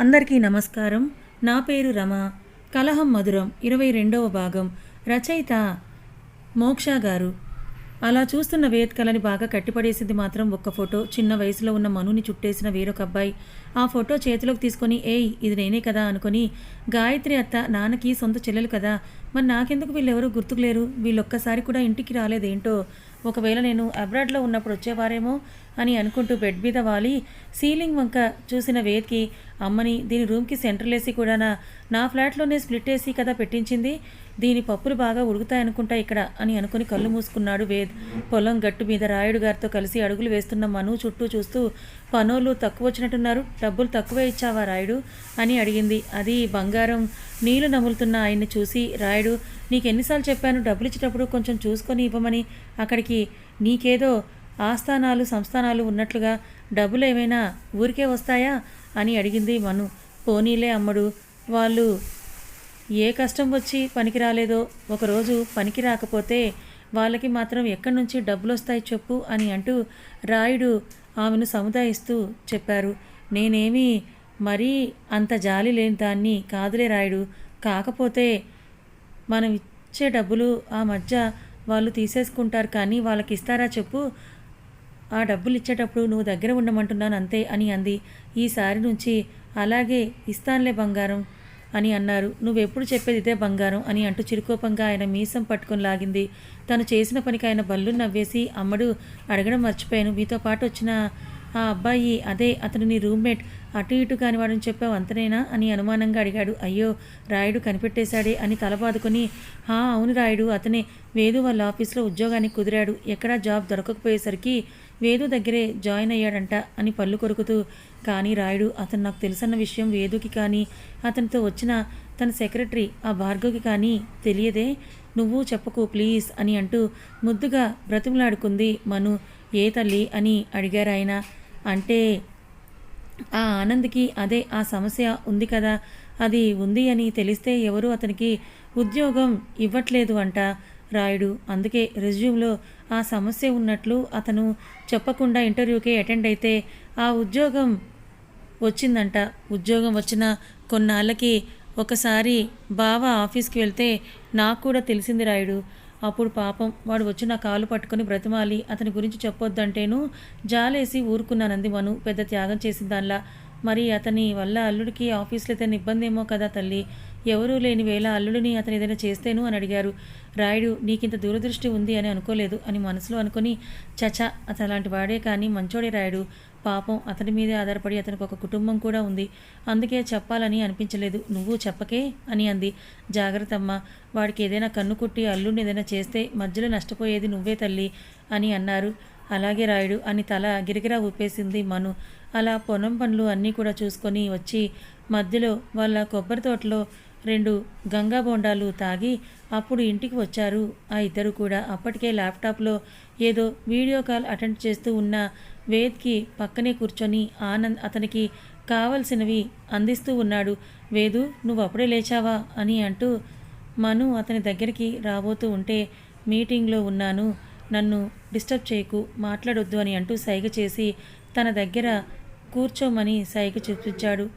అందరికీ నమస్కారం. నా పేరు రమ. కలహం మధురం ఇరవై రెండవ భాగం రచయిత మోక్ష గారు. అలా చూస్తున్న వేద్ కళని బాగా కట్టిపడేసింది మాత్రం ఒక్క ఫోటో. చిన్న వయసులో ఉన్న మనుని చుట్టేసిన వేరొక అబ్బాయి. ఆ ఫోటో చేతిలోకి తీసుకొని ఏయ్ ఇది నేనే కదా అనుకొని గాయత్రి అత్త నాన్నకి సొంత చెల్లెలు కదా. మరి నాకెందుకు వీళ్ళెవరూ గుర్తుకులేరు? వీళ్ళొక్కసారి కూడా ఇంటికి రాలేదేంటో? ఒకవేళ నేను అబ్రాడ్లో ఉన్నప్పుడు వచ్చేవారేమో అని అనుకుంటూ బెడ్ మీద వాలి. సీలింగ్ వంక చూసిన వేద్కి అమ్మని దీని రూమ్కి సెంట్రల్ ఏసీ కూడా నా ఫ్లాట్లోనే స్ప్లిట్ ఏసీ కదా పెట్టించింది. దీని పప్పులు బాగా ఉడుకుతాయనుకుంటా ఇక్కడ అని అనుకుని కళ్ళు మూసుకున్నాడు వేద్. పొలం గట్టు మీద రాయుడు గారితో కలిసి అడుగులు వేస్తున్న మను చుట్టూ చూస్తూ పనోళ్ళు తక్కువ వచ్చినట్టున్నారు డబ్బులు తక్కువే ఇచ్చావా రాయుడు? అని అడిగింది. అది బంగారం. నీళ్ళు నములుతున్న ఆయన్ని చూసి రాయుడు నీకు ఎన్నిసార్లు చెప్పాను డబ్బులు ఇచ్చేటప్పుడు కొంచెం చూసుకొని ఇవ్వమని. అక్కడికి నీకేదో ఆస్థానాలు సంస్థానాలు ఉన్నట్లుగా డబ్బులు ఏమైనా ఊరికే వస్తాయా? అని అడిగింది మను. పోనీలే అమ్మడు. వాళ్ళు ఏ కష్టం వచ్చి పనికి రాలేదో ఒకరోజు పనికి రాకపోతే వాళ్ళకి మాత్రం ఎక్కడి నుంచి డబ్బులు వస్తాయి చెప్పు అని అంటూ రాయుడు ఆమెను సముదాయిస్తూ చెప్పారు. నేనేమీ మరీ అంత జాలి లేని దాన్ని కాదులే రాయుడు. కాకపోతే మనం ఇచ్చే డబ్బులు ఆ మధ్య వాళ్ళు తీసేసుకుంటారు కానీ వాళ్ళకి ఇస్తారా చెప్పు? ఆ డబ్బులు ఇచ్చేటప్పుడు నువ్వు దగ్గర ఉండమంటున్నాను అంతే అని అంది. ఈసారి నుంచి అలాగే ఇస్తానులే బంగారం. అని అన్నారు. నువ్వెప్పుడు చెప్పేది ఇదే బంగారం అని అంటూ చిరుకోపంగా ఆయన మీసం పట్టుకుని లాగింది. తను చేసిన పనికి ఆయన బల్లు నవ్వేసి అమ్మడు అడగడం మర్చిపోయాను. మీతో పాటు వచ్చిన ఆ అబ్బాయి అదే అతను నీ రూమ్మేట్. అటు ఇటు కాని వాడని చెప్పావు అంతనేనా? అని అనుమానంగా అడిగాడు. అయ్యో రాయుడు కనిపెట్టేశాడే అని తలబాదుకొని హా అవును రాయుడు అతనే. వేదు వాళ్ళ ఆఫీస్లో ఉద్యోగానికి కుదిరాడు. ఎక్కడా జాబ్ దొరకకపోయేసరికి వేదు దగ్గరే జాయిన్ అయ్యాడంట అని పళ్ళు కొరుకుతూ కానీ రాయుడు అతను నాకు తెలుసన్న విషయం వేదుకి కానీ అతనితో వచ్చిన తన సెక్రటరీ ఆ భార్గవ్కి కానీ తెలియదే. నువ్వు చెప్పకు ప్లీజ్ అని అంటూ ముద్దుగా బ్రతిమలాడుకుంది మను. ఏ తల్లి? అని అడిగారు ఆయన అంటే ఆ ఆనంద్కి అదే ఆ సమస్య ఉంది కదా అది ఉంది అని తెలిస్తే ఎవరు అతనికి ఉద్యోగం ఇవ్వట్లేదు అంట రాయుడు. అందుకే రెజ్యూమ్లో ఆ సమస్య ఉన్నట్లు అతను చెప్పకుండా ఇంటర్వ్యూకి అటెండ్ అయితే ఆ ఉద్యోగం వచ్చిందంట. ఉద్యోగం వచ్చిన కొన్నాళ్ళకి ఒకసారి బావ ఆఫీస్కి వెళ్తే నాకు కూడా తెలిసింది రాయుడు. అప్పుడు పాపం వాడు వచ్చి నా కాలు పట్టుకుని బ్రతిమాలి. అతని గురించి చెప్పొద్దంటేను జాలేసి ఊరుకున్నానంది మను. పెద్ద త్యాగం చేసిన దానిలా మరి అతని వల్ల అల్లుడికి ఆఫీస్లో ఇబ్బంది ఏమో కదా తల్లి. ఎవరూ లేని వేళ అల్లుడిని అతను ఏదైనా చేస్తేను అని అడిగారు. రాయుడు నీకింత దూరదృష్టి ఉంది అని అనుకోలేదు. అని మనసులో అనుకుని చచా అతను అలాంటి వాడే కానీ మంచోడే రాయుడు. పాపం అతని మీదే ఆధారపడి అతనికి ఒక కుటుంబం కూడా ఉంది. అందుకే చెప్పాలని అనిపించలేదు. నువ్వు చెప్పకే అని అంది. జాగ్రత్త అమ్మ వాడికి ఏదైనా కన్ను కుట్టి అల్లుడిని ఏదైనా చేస్తే మధ్యలో నష్టపోయేది నువ్వే తల్లి అని అన్నారు. అలాగే రాయుడు అని తల గిరిగిరా ఊపేసింది మను. అలా పొలం పనులు అన్నీ కూడా చూసుకొని వచ్చి మధ్యలో వాళ్ళ కొబ్బరి తోటలో రెండు గంగా బోండాలు తాగి అప్పుడు ఇంటికి వచ్చారు. ఆ ఇద్దరు కూడా అప్పటికే ల్యాప్టాప్లో ఏదో వీడియో కాల్ అటెండ్ చేస్తూ ఉన్న వేద్కి పక్కనే కూర్చొని ఆనంద్ అతనికి కావలసినవి అందిస్తూ ఉన్నాడు. వేదు నువ్వు అప్పుడే లేచావా? అని అంటూ మను అతని దగ్గరికి రాబోతూ ఉంటే మీటింగ్లో ఉన్నాను. నన్ను డిస్టర్బ్ చేయకు మాట్లాడొద్దు అని అంటూ సైగ చేసి తన దగ్గర కూర్చోమని సైగ చూపించాడు.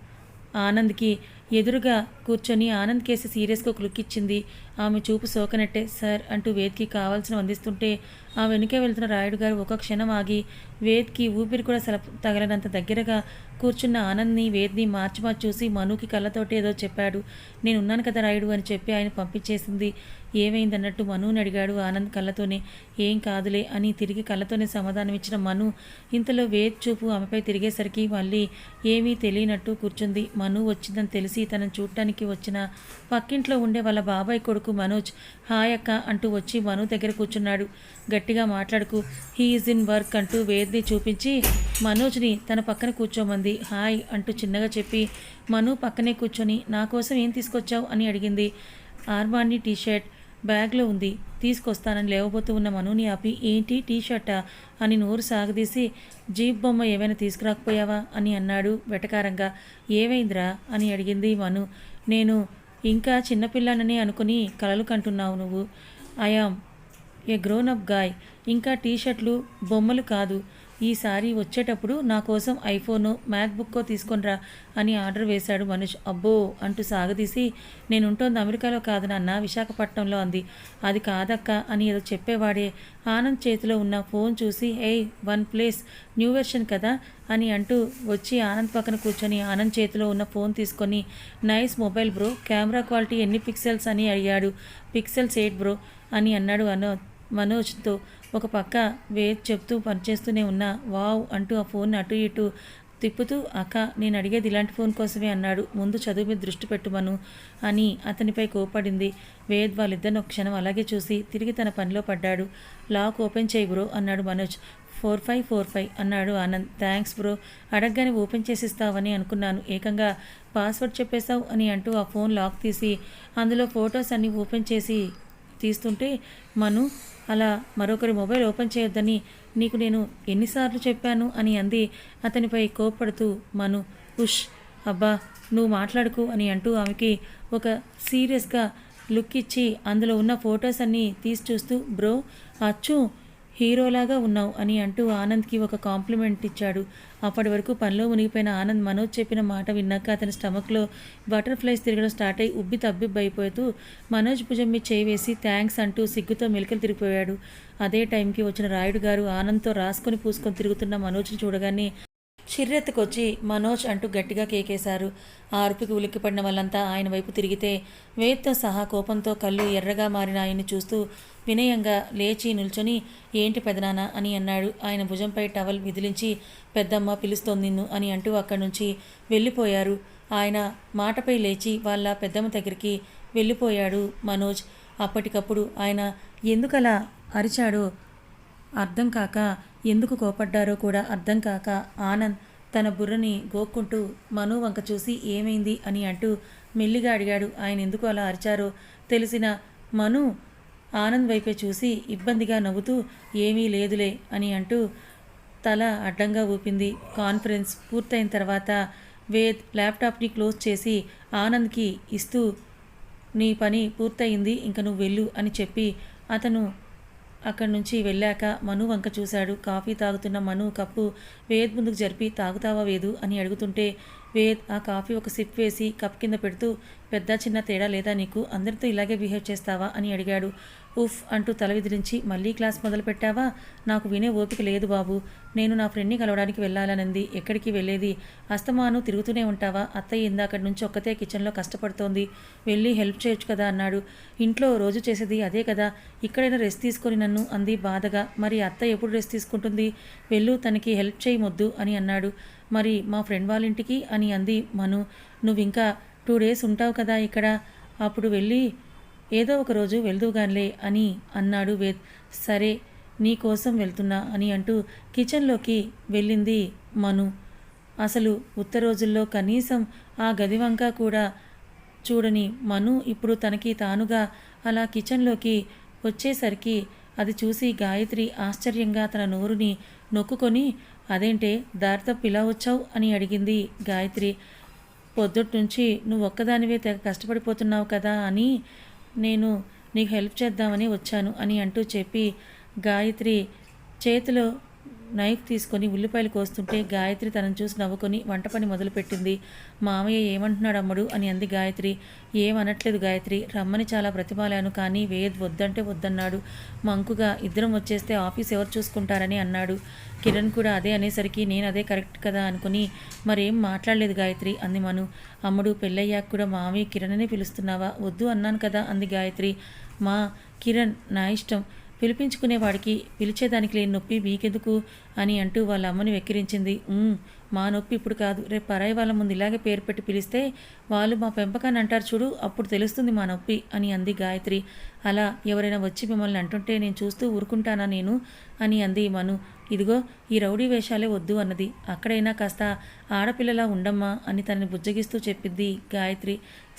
ఆనంద్కి ఎదురుగా కూర్చొని ఆనంద్ కేసి సీరియస్గా క్లుక్కిచ్చింది ఆమె చూపు సోకనట్టే సార్ అంటూ వేద్కి కావాల్సిన అందిస్తుంటే ఆ వెనుకే వెళ్తున్న రాయుడు గారు ఒక క్షణం ఆగి వేద్కి ఊపిరి కూడా సల తగలనంత దగ్గరగా కూర్చున్న ఆనంద్ని వేద్ని మార్చి మార్చి చూసి మనుకి కళ్ళతోటి ఏదో చెప్పాడు. నేను ఉన్నాను కదా రాయుడు అని చెప్పి ఆయన పంపించేసింది. ఏమైందన్నట్టు మనుని అడిగాడు ఆనంద్ కళ్ళతోనే. ఏం కాదులే అని తిరిగి కళ్ళతోనే సమాధానం ఇచ్చిన మను ఇంతలో వేద్ చూపు ఆమెపై తిరిగేసరికి మళ్ళీ ఏమీ తెలియనట్టు కూర్చుంది. మను వచ్చిందని తెలిసి తనను చూడటానికి వచ్చిన పక్కింట్లో ఉండే వాళ్ళ బాబాయ్ కొడుకు మనోజ్. హాయ్ అక్క అంటూ వచ్చి మను దగ్గర కూర్చున్నాడు. గట్టిగా మాట్లాడుకు. హీ ఈజ్ ఇన్ వర్క్ అంటూ వేద్ని చూపించి మనోజ్ని తన పక్కన కూర్చోమంది. హాయ్ అంటూ చిన్నగా చెప్పి మను పక్కనే కూర్చొని నా కోసం ఏం తీసుకొచ్చావు అని అడిగింది. ఆర్మానీ టీషర్ట్ బ్యాగ్లో ఉంది. తీసుకొస్తానని లేవబోతూ ఉన్న మనుని ఆపి ఏంటి టీ షర్టా అని నోరు సాగదీసి జీప్ బొమ్మ ఏమైనా తీసుకురాకపోయావా? అని అన్నాడు వెటకారంగా. ఏమైందిరా? అని అడిగింది మను. నేను ఇంకా చిన్నపిల్లనని అనుకుని కలలు కంటున్నావు నువ్వు. I am a grown up guy. ఇంకా టీషర్ట్లు బొమ్మలు కాదు. ఈసారి వచ్చేటప్పుడు నా కోసం ఐఫోను మ్యాక్బుక్కో తీసుకొనిరా అని ఆర్డర్ వేశాడు మనుష్. అబ్బో! అంటూ సాగదీసి నేనుంటోంది అమెరికాలో కాదు నాన్న విశాఖపట్నంలో అంది. అది కాదక్క అని ఏదో చెప్పేవాడే. ఆనంద్ చేతిలో ఉన్న ఫోన్ చూసి ఏయ్ వన్ ప్లేస్ న్యూ వెర్షన్ కదా అని అంటూ వచ్చి ఆనంద్ పక్కన కూర్చొని ఆనంద్ చేతిలో ఉన్న ఫోన్ తీసుకొని nice mobile bro camera quality ఎన్ని పిక్సెల్స్ అని అడిగాడు. పిక్సెల్స్ ఎయిట్ బ్రో అని అన్నాడు అనో మనోజ్తో. ఒక పక్క వేద్ చెప్తూ పనిచేస్తూనే ఉన్నా వావ్ అంటూ ఆ ఫోన్ అటు ఇటు తిప్పుతూ అక్క నేను అడిగేది ఇలాంటి ఫోన్ కోసమే అన్నాడు. ముందు చదువు మీద దృష్టి పెట్టుమను అని అతనిపై కోపడింది వేద్ వాళ్ళిద్దరిని ఒక క్షణం అలాగే చూసి తిరిగి తన పనిలో పడ్డాడు. లాక్ ఓపెన్ చేయి బ్రో అన్నాడు Manoj. Four five four five అన్నాడు ఆనంద్. థ్యాంక్స్ బ్రో అడగగానే ఓపెన్ చేసిస్తావని అనుకున్నాను. ఏకంగా పాస్వర్డ్ చెప్పేశావు అని అంటూ ఆ ఫోన్ లాక్ తీసి అందులో ఫొటోస్ అన్నీ ఓపెన్ చేసి తీస్తుంటే మను అలా మరొకరి మొబైల్ ఓపెన్ చేయొద్దని నీకు నేను ఎన్నిసార్లు చెప్పాను అని అంది. అతనిపై కోప్పడుతూ మను ఉష్ అబ్బా నువ్వు మాట్లాడుకు అని అంటూ ఆమెకి ఒక సీరియస్గా లుక్ ఇచ్చి అందులో ఉన్న ఫొటోస్ అన్నీ తీసి చూస్తూ బ్రో అచ్చు హీరోలాగా ఉన్నావు అని అంటూ ఆనంద్కి ఒక కాంప్లిమెంట్ ఇచ్చాడు. అప్పటి వరకు పనిలో మునిగిపోయిన ఆనంద్ మనోజ్ చెప్పిన మాట విన్నాక అతని స్టమక్లో బటర్ఫ్లైస్ తిరగడం స్టార్ట్ అయి ఉబ్బి తబ్బిబ్బైపోతూ మనోజ్ భుజం మీద చేయి వేసి థ్యాంక్స్ అంటూ సిగ్గుతో మెలికలు తిరిగిపోయాడు. అదే టైంకి వచ్చిన రాయుడు గారు ఆనంద్తో రాసుకొని పూసుకొని తిరుగుతున్న మనోజ్ని చూడగానే చిర్రెత్తుకొచ్చి మనోజ్ అంటూ గట్టిగా కేకేశారు. ఆ అరుపుకి ఉలిక్కిపడిన వాళ్ళంతా ఆయన వైపు తిరిగితే వేత్తో సహా కోపంతో కళ్ళు ఎర్రగా మారిన ఆయన్ని చూస్తూ వినయంగా లేచి నిల్చొని ఏంటి పెదనాన్న అని అన్నాడు. ఆయన భుజంపై టవల్ విదిలించి పెద్దమ్మ పిలుస్తోంది నిన్ను అని అంటూ అక్కడి నుంచి వెళ్ళిపోయారు. ఆయన మాటపై లేచి వాళ్ళ పెద్దమ్మ దగ్గరికి వెళ్ళిపోయాడు మనోజ్. అప్పటికప్పుడు ఆయన ఎందుకలా అరిచాడో అర్థం కాక ఎందుకు కోపడ్డారో కూడా అర్థం కాక ఆనంద్ తన బుర్రని గోక్కుంటూ మను వంక చూసి ఏమైంది అని అంటూ మెల్లిగా అడిగాడు. ఆయన ఎందుకు అలా అరిచారో తెలిసిన మను ఆనంద్ వైపే చూసి ఇబ్బందిగా నవ్వుతూ ఏమీ లేదులే అని అంటూ తల అడ్డంగా ఊపింది. కాన్ఫరెన్స్ పూర్తయిన తర్వాత వేద్ ల్యాప్టాప్ని క్లోజ్ చేసి ఆనంద్కి ఇస్తూ నీ పని పూర్తయింది ఇంక నువ్వు వెళ్ళు అని చెప్పి అతను అక్కడి నుంచి వెళ్ళాక మను వంక చూశాడు. కాఫీ తాగుతున్న మను కప్పు వేద్ ముందుకు జరిపి తాగుతావా వేదు? అని అడుగుతుంటే వేద్ ఆ కాఫీ ఒక సిప్ వేసి కప్ కింద పెడుతూ పెద్ద చిన్న తేడా లేదా నీకు? అందరితో ఇలాగే బిహేవ్ చేస్తావా? అని అడిగాడు. ఉఫ్ అంటూ తల విదిరించి మళ్ళీ క్లాస్ మొదలు పెట్టావా? నాకు వినే ఓపిక లేదు బాబు. నేను నా ఫ్రెండ్ని కలవడానికి వెళ్ళాలనంది. ఎక్కడికి వెళ్ళేది? అస్తమాను తిరుగుతూనే ఉంటావా? అత్తయ్య ఇందాకటి నుంచి ఒక్కతే కిచెన్లో కష్టపడుతోంది. వెళ్ళి హెల్ప్ చేయొచ్చు కదా అన్నాడు. ఇంట్లో రోజు చేసేది అదే కదా. ఇక్కడైనా రెస్ట్ తీసుకొని నన్ను అంది బాధగా. మరి అత్తయ్య ఎప్పుడు రెస్ట్ తీసుకుంటుంది? వెళ్ళు తనకి హెల్ప్ చేయమొద్దు అని అన్నాడు. మరి మా ఫ్రెండ్ వాళ్ళ ఇంటికి అని అంది మను. నువ్వు ఇంకా టూ డేస్ ఉంటావు కదా ఇక్కడ అప్పుడు వెళ్ళి ఏదో ఒక రోజు వెళ్దువుగానిలే అని అన్నాడు వేద్. సరే నీ కోసం వెళ్తున్నా అని అంటూ కిచెన్లోకి వెళ్ళింది మను. అసలు ఉత్త రోజుల్లో కనీసం ఆ గది వంక కూడా చూడని మను ఇప్పుడు తనకి తానుగా అలా కిచెన్లోకి వచ్చేసరికి అది చూసి గాయత్రి ఆశ్చర్యంగా తన నోరుని నొక్కుకొని అదేంటే దారితో పిలా వచ్చావు అని అడిగింది గాయత్రి. పొద్దుట్నుంచి నువ్వు ఒక్కదానివే తెగ కష్టపడిపోతున్నావు కదా అని నేను నీకు హెల్ప్ చేద్దామని వచ్చాను అని అంటూ చెప్పి గాయత్రి చేతిలో నైఫ్ తీసుకొని ఉల్లిపాయలు కోస్తుంటే గాయత్రి తనను చూసి నవ్వుకొని వంట పని మొదలుపెట్టింది. మామయ్య ఏమంటున్నాడు అమ్మడు అని అంది గాయత్రి. ఏమనట్లేదు గాయత్రి. రమ్మని చాలా ప్రతిమాలాను కానీ వేద్ వద్దంటే వద్దన్నాడు. మంకుగా ఇద్దరం వచ్చేస్తే ఆఫీస్ ఎవరు చూసుకుంటారని అన్నాడు. కిరణ్ కూడా అదే అనేసరికి నేను అదే కరెక్ట్ కదా అనుకుని మరేం మాట్లాడలేదు గాయత్రి అంది మను. అమ్ముడు పెళ్ళయ్యాక కూడా మామయ్య కిరణ్ అనే పిలుస్తున్నావా? వద్దు అన్నాను కదా అంది గాయత్రి. మా కిరణ్ నా ఇష్టం. పిలిపించుకునేవాడికి పిలిచేదానికి లేని నొప్పి మీకెందుకు అని అంటూ వాళ్ళ అమ్మని వెక్కిరించింది. మా నొప్పి ఇప్పుడు కాదు. రేపు పరాయి వాళ్ళ ముందు ఇలాగే పేరు పెట్టి పిలిస్తే వాళ్ళు మా పెంపకాన్ని అంటారు చూడు అప్పుడు తెలుస్తుంది మా నొప్పి అని అంది గాయత్రి. అలా ఎవరైనా వచ్చి మిమ్మల్ని అంటుంటే నేను చూస్తూ ఊరుకుంటానా నేను అని అంది మను. ఇదిగో ఈ రౌడీ వేషాలే వద్దు అన్నది. అక్కడైనా కాస్త ఆడపిల్లలా ఉండమ్మా అని తనని బుజ్జగిస్తూ చెప్పింది గాయత్రి.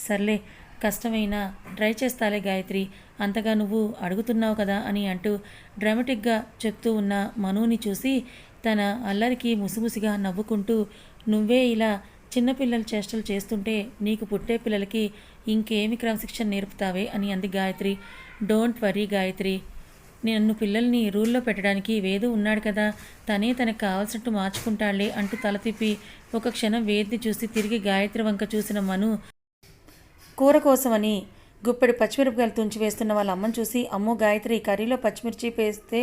సర్లే కష్టమైనా ట్రై చేస్తాలే గాయత్రి అంతగా నువ్వు అడుగుతున్నావు కదా అని అంటూ డ్రామాటిక్గా చెప్తూ ఉన్న మనుని చూసి తన అల్లరికి ముసిముసిగా నవ్వుకుంటూ నువ్వే ఇలా చిన్నపిల్లల చేష్టలు చేస్తుంటే నీకు పుట్టే పిల్లలకి ఇంకేమి క్రమశిక్షణ నేర్పుతావే? అని అంది గాయత్రి. Don't worry Gayatri. నన్ను పిల్లల్ని రూల్లో పెట్టడానికి వేదు ఉన్నాడు కదా. తనే తనకు కావాల్సినట్టు మార్చుకుంటాళ్ళే అంటూ తల తిప్పి ఒక క్షణం వేద్ని చూసి తిరిగి గాయత్రి వంక చూసిన మను కూర కోసమని గుప్పెడు పచ్చిమిరపకాయలు తుంచి వేస్తున్న వాళ్ళ అమ్మని చూసి అమ్మో గాయత్రి కర్రీలో పచ్చిమిర్చి పేస్తే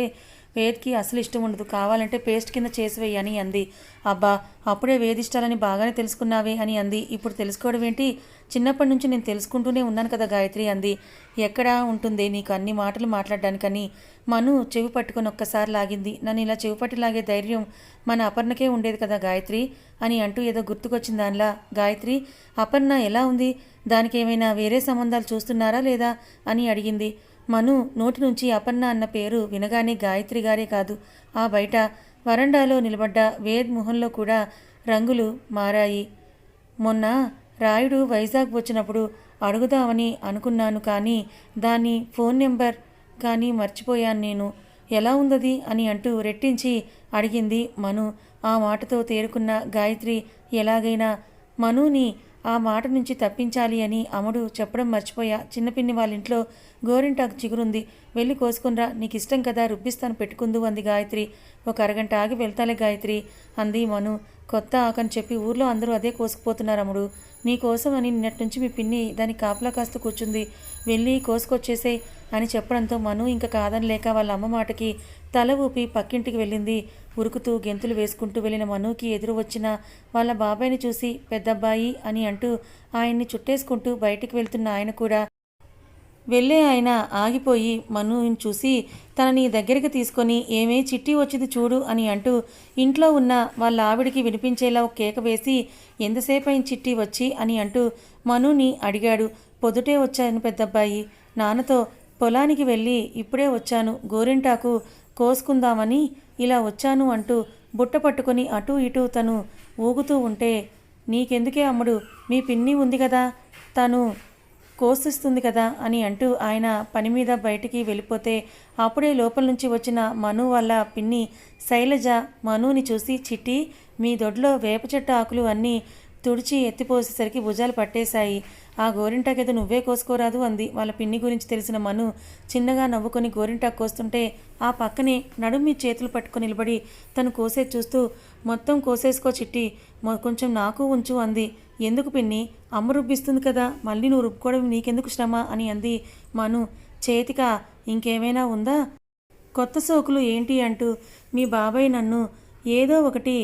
వేద్కి అసలు ఇష్టం ఉండదు కావాలంటే పేస్ట్ కింద చేసివేయి అని అంది. అబ్బా అప్పుడే వేధిష్టాలని బాగానే తెలుసుకున్నావే అని అంది. ఇప్పుడు తెలుసుకోవడం ఏంటి? చిన్నప్పటి నుంచి నేను తెలుసుకుంటూనే ఉన్నాను కదా గాయత్రి అంది. ఎక్కడా ఉంటుంది నీకు అన్ని మాటలు మాట్లాడడానికని. మను చెవి పట్టుకొని ఒక్కసారి లాగింది. నన్ను ఇలా చెవి పట్టి లాగే ధైర్యం మన అపర్ణకే ఉండేది కదా గాయత్రి అని అంటూ ఏదో గుర్తుకొచ్చిన దానిలా గాయత్రి అపర్ణ ఎలా ఉంది? దానికి ఏమైనా వేరే సంబంధాలు చూస్తున్నారా లేదా? అని అడిగింది. మను నోటి నుంచి అపర్ణ అన్న పేరు వినగానే గాయత్రి గారే కాదు. ఆ బయట వరండాలో నిలబడ్డ వేద్ మొహంలో కూడా రంగులు మారాయి. మొన్న రాయుడు వైజాగ్ వచ్చినప్పుడు అడుగుదామని అనుకున్నాను కానీ దాని ఫోన్ నెంబర్ కానీ మర్చిపోయాను నేను. ఎలా ఉందది? అని అంటూ రెట్టించి అడిగింది మను. ఆ మాటతో తేరుకున్న గాయత్రి ఎలాగైనా మనుని ఆ మాట నుంచి తప్పించాలి అని అమ్ముడు చెప్పడం మర్చిపోయా. చిన్నపిన్ని వాళ్ళ ఇంట్లో గోరింటాకు చిగురుంది. వెళ్ళి కోసుకునిరా. నీకు ఇష్టం కదా రుబ్బిస్తాను పెట్టుకుందు అంది గాయత్రి. ఒక అరగంట ఆగి వెళ్తాలే గాయత్రి అంది మను. కొత్త ఆకని చెప్పి ఊర్లో అందరూ అదే కోసుకుపోతున్నారు అమ్ముడు నీ కోసం అని నిన్నటి నుంచి మీ పిన్ని దాని కాపలా కాస్తూ కూర్చుంది. వెళ్ళి కోసుకొచ్చేసే అని చెప్పడంతో మను ఇంకా కాదని లేక వాళ్ళ అమ్మ మాటకి తల ఊపి పక్కింటికి వెళ్ళింది. ఉరుకుతూ గెంతులు వేసుకుంటూ వెళ్ళిన మనుకి ఎదురు వచ్చిన వాళ్ళ బాబాయ్ని చూసి పెద్దబ్బాయి అని అంటూ ఆయన్ని చుట్టేసుకుంటూ బయటికి వెళ్తున్న ఆయన కూడా వెళ్ళే ఆయన ఆగిపోయి మనుని చూసి తనని దగ్గరికి తీసుకొని ఏమే చిట్టి వచ్చింది చూడు అని అంటూ ఇంట్లో ఉన్న వాళ్ళ ఆవిడికి వినిపించేలా ఒక కేక వేసి ఎంతసేపు అయిన చిట్టి వచ్చి అని అంటూ మనుని అడిగాడు. పొద్దుటే వచ్చాను పెద్దబ్బాయి. నాన్నతో పొలానికి వెళ్ళి ఇప్పుడే వచ్చాను. గోరింటాకు కోసుకుందామని ఇలా వచ్చాను అంటూ బుట్ట పట్టుకొని అటూ ఇటూ తను ఊగుతూ ఉంటే నీకెందుకే అమ్ముడు? మీ పిన్ని ఉంది కదా తను కోసిస్తుంది కదా అని అంటూ ఆయన పని మీద బయటికి వెళ్ళిపోతే అప్పుడే లోపల నుంచి వచ్చిన మను వాళ్ళ పిన్ని శైలజ మనుని చూసి చిట్టి మీ దొడ్లో వేప చెట్టు ఆకులు అన్నీ తుడిచి ఎత్తిపోసేసరికి భుజాలు పట్టేశాయి. ఆ గోరింటాకేదో నువ్వే కోసుకోరాదు అంది. వాళ్ళ పిన్ని గురించి తెలిసిన మను చిన్నగా నవ్వుకొని గోరింటాకు కోస్తుంటే ఆ పక్కనే నడుము మీ చేతులు పట్టుకుని నిలబడి తను కోసే చూస్తూ మొత్తం కోసేసుకో చిట్టి కొంచెం నాకు ఉంచు అంది. ఎందుకు పిన్ని? అమ్మ రుబ్బిస్తుంది కదా మళ్ళీ నువ్వు రుబ్బుకోవడం నీకెందుకు శ్రమ అని అంది మను. చేతిక ఇంకేమైనా ఉందా? కొత్త సోకులు ఏంటి అంటూ మీ బాబాయ్ నన్ను ఏదో ఒకటి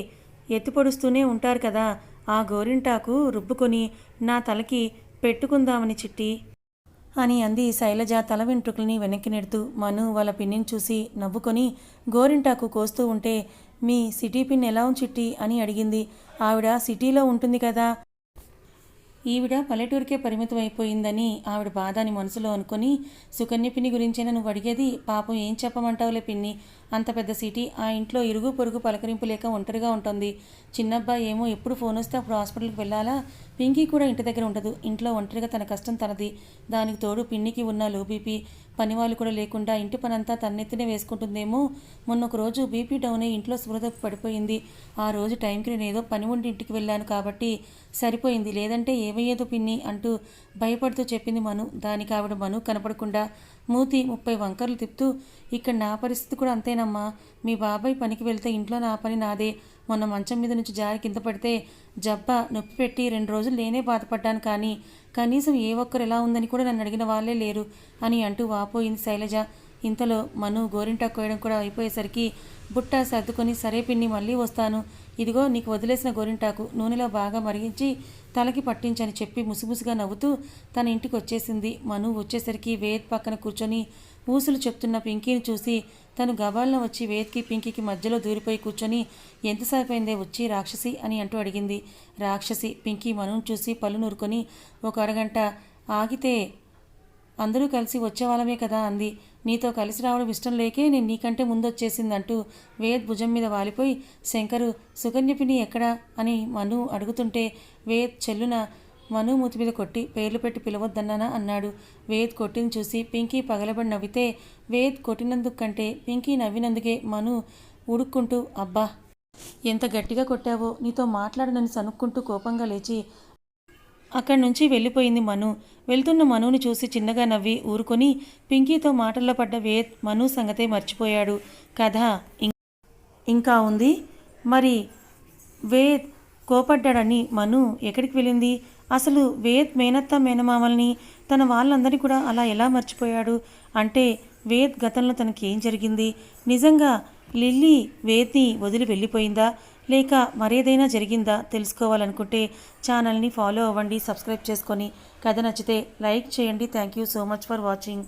ఎత్తిపొడుస్తూనే ఉంటారు కదా ఆ గోరింటాకు రుబ్బుకొని నా తలకి పెట్టుకుందామని చిట్టి. అని అంది శైలజ తల వెంట్రుకల్ని వెనక్కి నెడుతూ. మను వాళ్ళ పిన్నిని చూసి నవ్వుకొని గోరింటాకు కోస్తూ ఉంటే మీ సిటీ పిన్ ఎలా ఉంది చిట్టి? అని అడిగింది. ఆవిడ సిటీలో ఉంటుంది కదా. ఈవిడ పల్లెటూరికే పరిమితం అయిపోయిందని ఆవిడ బాధని మనసులో అనుకొని సుకన్య పిన్ని గురించేనా నువ్వు అడిగేది పాపం ఏం చెప్పమంటావులే పిన్ని? అంత పెద్ద సిటీ ఆ ఇంట్లో ఇరుగు పొరుగు పలకరింపు లేక ఒంటరిగా ఉంటుంది. చిన్నబ్బాయి ఏమో ఎప్పుడు ఫోన్ వస్తే అప్పుడు హాస్పిటల్కి వెళ్ళాలా? పింకీ కూడా ఇంటి దగ్గర ఉండదు. ఇంట్లో ఒంటరిగా తన కష్టం తనది. దానికి తోడు పిన్నికి ఉన్న లో బీపీ. పని వాళ్ళు కూడా లేకుండా ఇంటి పనంతా తన్నెత్తినే వేసుకుంటుందేమో? మొన్న ఒక రోజు బీపీ డౌన్ అయ్యి ఇంట్లో స్పృహ పడిపోయింది. ఆ రోజు టైంకి నేను ఏదో పని ఉండి ఇంటికి వెళ్ళాను కాబట్టి సరిపోయింది. లేదంటే ఏమయ్యేదో పిన్ని అంటూ భయపడుతూ చెప్పింది మను. దానికి ఆవిడ మను కనపడకుండా మూతి ముప్పై వంకర్లు తిప్పుతూ ఇక్కడ నా పరిస్థితి కూడా అంతేనమ్మా. మీ బాబాయ్ పనికి వెళ్తే ఇంట్లో నా పని నాదే. మొన్న మంచం మీద నుంచి జారి కింద పడితే జబ్బ నొప్పి పెట్టి రెండు రోజులు నేనే బాధపడ్డాను కానీ కనీసం ఏ ఒక్కరు ఎలా ఉందని కూడా నన్ను అడిగిన వాళ్ళే లేరు అని అంటూ వాపోయింది శైలజ. ఇంతలో మను గోరింటాకు కోయడం కూడా అయిపోయేసరికి బుట్ట సర్దుకొని సరే పిన్ని మళ్ళీ వస్తాను. ఇదిగో నీకు వదిలేసిన గోరింటాకు నూనెలో బాగా మరిగించి తలకి పట్టించని చెప్పి ముసుముసుగా నవ్వుతూ తన ఇంటికి వచ్చేసింది మను వచ్చేసరికి వేద్ పక్కన కూర్చొని ఊసులు చెప్తున్న పింకీని చూసి తను గబాలను వచ్చి వేద్కి పింకీకి మధ్యలో దూరిపోయి కూర్చొని ఎంతసేపు వచ్చి రాక్షసి? అని అంటూ అడిగింది. రాక్షసి పింకీ మనుని చూసి పళ్ళు నూరుకొని ఒక అరగంట ఆగితే అందరూ కలిసి వచ్చేవాళ్ళమే కదా అంది. నీతో కలిసి రావడం ఇష్టం లేకే నేను నీకంటే ముందొచ్చేసిందంటూ వేద్ భుజం మీద వాలిపోయి శంకరు సుకన్యపిని ఎక్కడా? అని మను అడుగుతుంటే వేద్ చెల్లున మను మూతి మీద కొట్టి పేర్లు పెట్టి పిలవద్దన్నానా అన్నాడు. వేద్ కొట్టిని చూసి పింకీ పగలబడి నవ్వితే వేద్ కొట్టినందుకు కంటే పింకీ నవ్వినందుకే మను ఉడుక్కుంటూ అబ్బా! ఎంత గట్టిగా కొట్టావో నీతో మాట్లాడనని సనుక్కుంటూ కోపంగా లేచి అక్కడి నుంచి వెళ్ళిపోయింది మను. వెళ్తున్న మనుని చూసి చిన్నగా నవ్వి ఊరుకొని పింకీతో మాటల్లో పడ్డ వేద్ మను సంగతే మర్చిపోయాడు. కథ ఇం- ఇంకా ఉంది. మరి వేద్ కోపడ్డాడని మను ఎక్కడికి వెళ్ళింది? అసలు వేద్ మేనత్త మేనమామల్ని తన వాళ్ళందరినీ కూడా అలా ఎలా మర్చిపోయాడు? అంటే వేద్ గతంలో తనకి ఏం జరిగింది? నిజంగా లిల్లీ వేద్ని వదిలి వెళ్ళిపోయిందా? లేక మరేదైనా జరిగిందా తెలుసుకోవాలనుకుంటే ఛానల్ని ఫాలో అవ్వండి సబ్స్క్రైబ్ చేసుకొని కథ నచ్చితే లైక్ చేయండి. Thank you so much for watching